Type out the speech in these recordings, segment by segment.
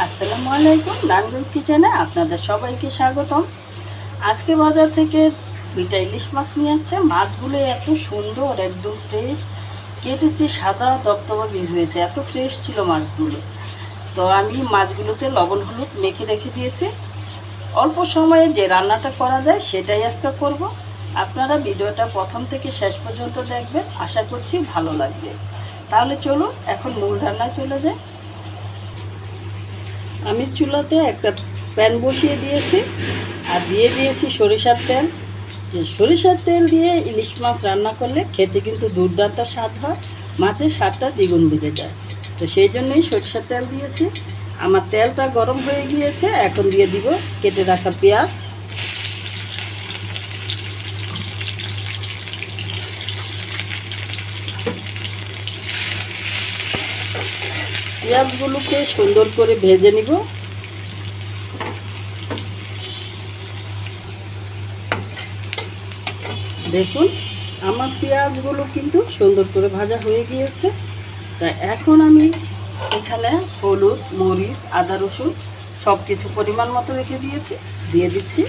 আসসালামু আলাইকুম নানগঞ্জ কিচেনে আপনাদের সবাইকে স্বাগতম। আজকে বাজার থেকে দুইটা ইলিশ মাছ নিয়ে আসছে। মাছগুলো এত সুন্দর, একদম ফ্রেশ কেটেছি সাদা, দপদপা বের হয়েছে। এত ফ্রেশ ছিল মাছগুলো। তো আমি মাছগুলোতে লবণ হলুদ মেখে রেখে দিয়েছি। অল্প সময়ে যে রান্নাটা করা যায়, সেটাই আজকে করব। আপনারা ভিডিওটা প্রথম থেকে শেষ পর্যন্ত দেখবেন। আশা করছি ভালো লাগবে। তাহলে চলুন, এখন মূল রান্নায় চলে যাই। আমি চুলাতে একটা প্যান বসিয়ে দিয়েছি আর দিয়ে দিয়েছি সরিষার তেল। যে সরিষার তেল দিয়ে ইলিশ মাছ রান্না করলে খেতে কিন্তু দুর্দান্ত স্বাদ হয়, মাছের স্বাদটা দ্বিগুণ বেড়ে যায়। তো সেই জন্যই সরিষার তেল দিয়েছি। আমার তেলটা গরম হয়ে গিয়েছে, এখন দিয়ে দিব কেটে রাখা পেঁয়াজ। পেঁয়াজগুলোকে সুন্দর করে ভেজে নিব। দেখুন, আমার পেঁয়াজগুলো কিন্তু সুন্দর করে ভাজা হয়ে গিয়েছে। তা এখন আমি এখানে হলুদ, মরিচ, আদা, রসুন সব কিছু পরিমাণ মতো রেখে দিয়েছি, দিয়ে দিচ্ছি।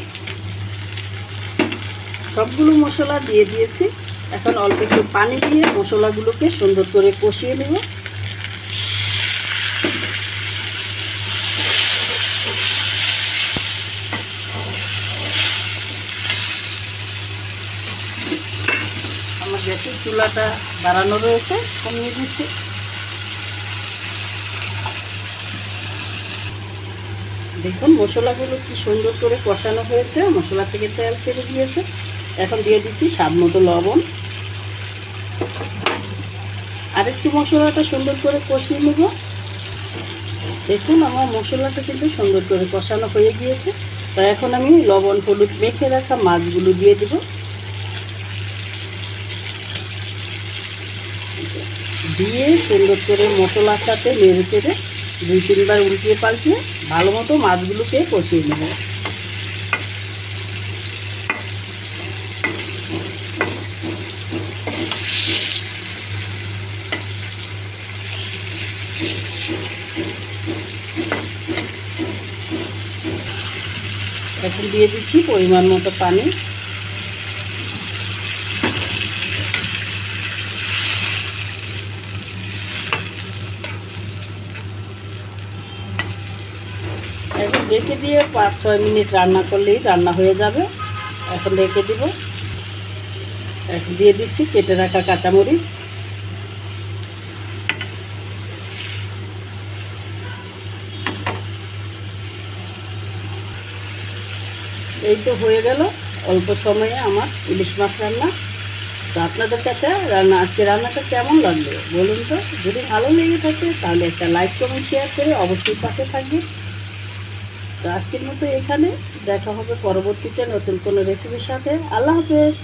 সবগুলো মশলা দিয়ে দিয়েছি। এখন অল্প একটু পানি দিয়ে মশলাগুলোকে সুন্দর করে কষিয়ে নেব। গ্যাসের চুলাটা বাড়ানো রয়েছে, কমিয়ে দিচ্ছি। দেখুন মশলাগুলো কি সুন্দর করে কষানো হয়েছে, মশলা থেকে তেল ছেড়ে দিয়েছে। এখন দিয়ে দিচ্ছি স্বাদ মতো লবণ। আরেকটু মশলাটা সুন্দর করে কষিয়ে নেব। দেখুন আমার মশলাটা কিন্তু সুন্দর করে কষানো হয়ে গিয়েছে। তো এখন আমি লবণ, হলুদ মেখে রাখা মাছগুলো দিয়ে দেবো। দিয়ে সুন্দর করে মশলার সাথে নেড়ে চেড়ে দুই তিনবার উল্টিয়ে পাল্টিয়ে ভালো মতো মাছগুলোকে কষিয়ে নেব। এখন দিয়ে দিচ্ছি পরিমাণ মতো পানি। এখন রেখে দিয়ে পাঁচ ছয় মিনিট রান্না করলেই রান্না হয়ে যাবে। এখন রেখে দিব। এখন দিয়ে দিচ্ছি কেটে রাখা কাঁচামরিচ। এই তো হয়ে গেল। অল্প সময়ে আমার ইলিশ মাছ রান্না। তো আপনাদের কাছে রান্না, আজকে রান্নাটা কেমন লাগল বলুন তো? যদি ভালো লেগে থাকে তাহলে একটা লাইক, কমেন্ট শেয়ার করে অবশ্যই পাশে থাকবে তো আজকের মতো এখানে। দেখা হবে পরবর্তীতে নতুন কোনো রেসিপির সাথে। আল্লাহ হাফেজ।